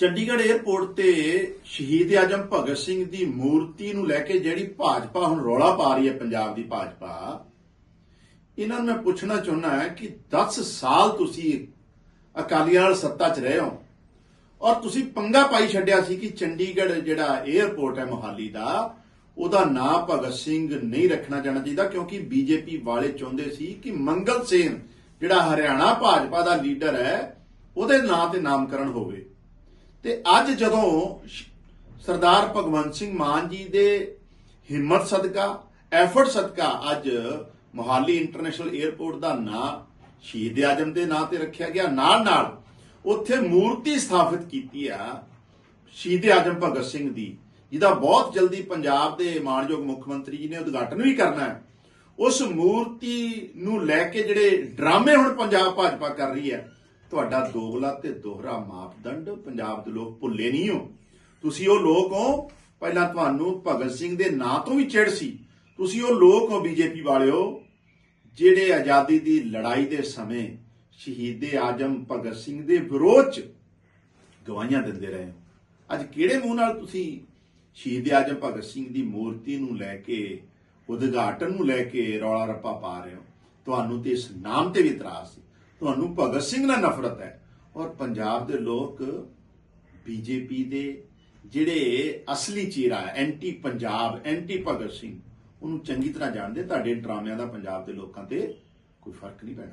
Chandigarh airport ਤੇ ਸ਼ਹੀਦ ਆਜਮ ਭਗਤ ਸਿੰਘ ਦੀ ਮੂਰਤੀ ਨੂੰ ਲੈ ਕੇ ਜਿਹੜੀ ਭਾਜਪਾ ਹੁਣ ਰੌਲਾ ਪਾ ਰਹੀ ਹੈ, ਪੰਜਾਬ ਦੀ ਭਾਜਪਾ, ਇਹਨਾਂ ਨੂੰ ਮੈਂ ਪੁੱਛਣਾ ਚਾਹੁੰਦਾ ਹਾਂ ਕਿ 10 ਸਾਲ ਤੁਸੀਂ ਅਕਾਲੀਆਂ ਨਾਲ ਸੱਤਾ 'ਚ ਰਹੇ ਹੋ ਔਰ ਤੁਸੀਂ ਪੰਗਾ ਪਾਈ ਛੱਡਿਆ ਸੀ ਕਿ ਚੰਡੀਗੜ੍ਹ ਜਿਹੜਾ 에ਅਰਪੋਰਟ ਹੈ ਮੋਹਾਲੀ ਦਾ, ਉਹਦਾ ਨਾਂ ਭਗਤ ਸਿੰਘ ਨਹੀਂ ਰੱਖਣਾ ਜਾਣਾ ਚਾਹੀਦਾ ਕਿਉਂਕਿ ਬੀਜੇਪੀ ਵਾਲੇ ਚਾਹੁੰਦੇ ਸੀ ਕਿ ਮੰਗਲ ਸੇਨ ਜਿਹੜਾ ਹਰਿਆਣਾ ਭਾਜਪਾ ਦਾ ਲੀਡਰ ਹੈ, ਉਹਦੇ ਨਾਂ ਤੇ ਨਾਮਕਰਨ ਹੋਵੇ। ਤੇ ਅੱਜ ਜਦੋਂ ਸਰਦਾਰ ਭਗਵੰਤ ਸਿੰਘ ਮਾਨ ਜੀ ਦੇ ਹਿੰਮਤ ਸਦਕਾ ਐਫਰਟ ਸਦਕਾ ਅੱਜ ਮੋਹਾਲੀ ਇੰਟਰਨੈਸ਼ਨਲ 에ਅਰਪੋਰਟ ਦਾ ਨਾਂ ਸ਼ਹੀਦ ਆਜਮ ਦੇ ਨਾਂ ਤੇ ਰੱਖਿਆ ਗਿਆ। ਨਾਲ ਨਾਲ ਉੱਥੇ ਮੂਰਤੀ ਸਥਾਪਿਤ ਕੀਤੀ ਆ ਸ਼ਹੀਦ ਆਜਮ ਭਗਤ ਸਿੰਘ ਦੀ, ਜਿਹਦਾ ਬਹੁਤ ਜਲਦੀ ਪੰਜਾਬ ਦੇ ਮਾਨਯੋਗ ਮੁੱਖ ਮੰਤਰੀ ਜੀ ਨੇ ਉਦਘਾਟਨ ਵੀ ਕਰਨਾ ਹੈ। ਉਸ ਮੂਰਤੀ ਨੂੰ ਲੈ ਕੇ ਜਿਹੜੇ ਡਰਾਮੇ ਹੁਣ ਪੰਜਾਬ ਭਾਜਪਾ ਕਰ ਰਹੀ ਹੈ ਤੁਹਾਡਾ ਦੋਗਲਾ ਤੇ ਦੋਹਰਾ ਮਾਪਦੰਡ ਪੰਜਾਬ ਦੇ ਲੋਕ ਭੁੱਲੇ ਨਹੀਂ ਹੋ। ਤੁਸੀਂ ਉਹ ਲੋਕ ਹੋ, ਪਹਿਲਾਂ ਤੁਹਾਨੂੰ ਭਗਤ ਸਿੰਘ ਦੇ ਨਾਂ ਤੋਂ ਵੀ ਚਿੜ ਸੀ। ਤੁਸੀਂ ਉਹ ਲੋਕ ਹੋ ਬੀਜੇਪੀ ਵਾਲਿਓ, ਜਿਹੜੇ ਆਜ਼ਾਦੀ ਦੀ ਲੜਾਈ ਦੇ ਸਮੇਂ ਸ਼ਹੀਦੇ ਆਜਮ ਭਗਤ ਸਿੰਘ ਦੇ ਵਿਰੋਧ ਚ ਗਵਾਹੀਆਂ ਦਿੰਦੇ ਰਹੇ ਹੋ। ਅੱਜ ਕਿਹੜੇ ਮੂੰਹ ਨਾਲ ਤੁਸੀਂ ਸ਼ਹੀਦ ਆਜਮ ਭਗਤ ਸਿੰਘ ਦੀ ਮੂਰਤੀ ਨੂੰ ਲੈ ਕੇ, ਉਦਘਾਟਨ ਨੂੰ ਲੈ ਕੇ ਰੌਲਾ ਰੱਪਾ ਪਾ ਰਹੇ ਹੋ? ਤੁਹਾਨੂੰ ਤੇ ਇਸ ਨਾਮ ਤੇ ਵੀ ਇਤਰਾਜ਼ ਸੀ। ਤੁਹਾਨੂੰ ਭਗਤ ਸਿੰਘ ਨਾਲ ਨਫ਼ਰਤ ਹੈ। ਔਰ ਪੰਜਾਬ ਦੇ ਲੋਕ ਬੀਜੇਪੀ ਦੇ ਜਿਹੜੇ ਅਸਲੀ ਚਿਹਰਾ ਐਂਟੀ ਪੰਜਾਬ, ਐਂਟੀ ਭਗਤ ਸਿੰਘ, ਉਹਨੂੰ ਚੰਗੀ ਤਰ੍ਹਾਂ ਜਾਣਦੇ, ਤੁਹਾਡੇ ਡਰਾਮਿਆਂ ਦਾ ਪੰਜਾਬ ਦੇ ਲੋਕਾਂ ਤੇ ਕੋਈ ਫ਼ਰਕ ਨਹੀਂ ਪੈਣਾ।